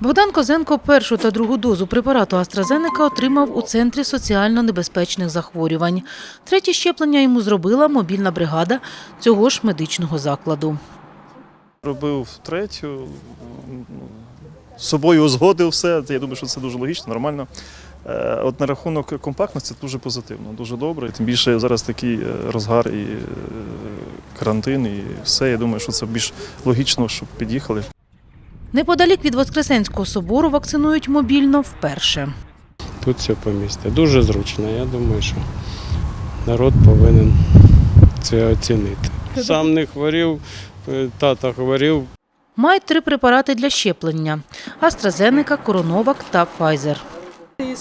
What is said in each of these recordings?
Богдан Козенко першу та другу дозу препарату AstraZeneca отримав у центрі соціально небезпечних захворювань. Третє щеплення йому зробила мобільна бригада цього ж медичного закладу. Робив третю, з собою узгодив все. Я думаю, що це дуже логічно, нормально. Е, От на рахунок компактності дуже позитивно, дуже добре. Тим більше зараз такий е, розгар і е, карантин, і все. Я думаю, що це більш логічно, щоб під'їхали. Неподалік від Воскресенського собору вакцинують мобільно вперше. Тут все по місті. Дуже зручно. Я думаю, що народ повинен це оцінити. Сам не хворів, е, тата хворів, Мають три препарати для щеплення: Астразенека, Коронавак та Pfizer.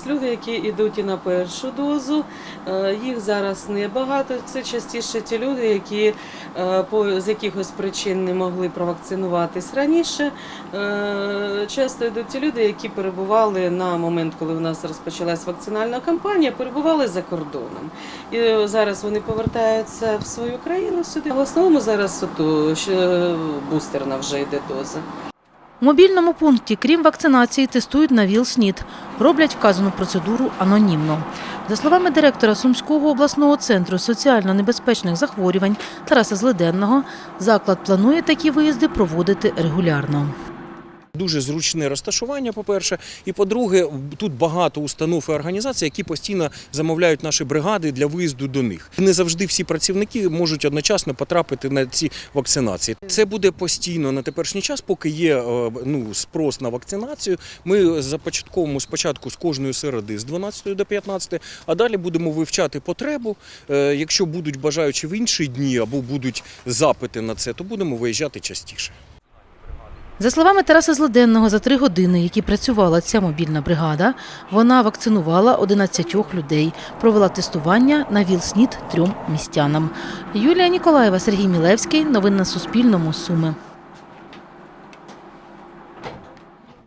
Люди, які йдуть і на першу дозу. е, Їх зараз небагато. Це частіше ті люди, які е, з якихось причин не могли провакцинуватись раніше. Е, Часто йдуть ті люди, які перебували на момент, коли у нас розпочалась вакцинальна кампанія, перебували за кордоном. І зараз вони повертаються в свою країну сюди. В основному зараз бустерна вже йде доза. Мобільному пункті, крім вакцинації, тестують на ВІЛ-СНІД. Роблять вказану процедуру анонімно. За словами директора Сумського обласного центру соціально небезпечних захворювань Тараса Злиденного, заклад планує такі виїзди проводити регулярно. Дуже зручне розташування, по-перше, і по-друге, тут багато установ і організацій, які постійно замовляють наші бригади для виїзду до них. Не завжди всі працівники можуть одночасно потрапити на ці вакцинації. Це буде постійно на теперішній час, поки є е, ну, спрос на вакцинацію. Ми започатковуємо спочатку з кожної середи з 12 до 15, а далі будемо вивчати потребу. Е, Якщо будуть бажаючі в інші дні або будуть запити на це, то будемо виїжджати частіше. За словами Тараса Злоденного, за три години, які працювала ця мобільна бригада, вона вакцинувала 11 людей, провела тестування на ВІЛ-СНІД трьом містянам. Юлія Ніколаєва, Сергій Мілевський. Новини на Суспільному. Суми.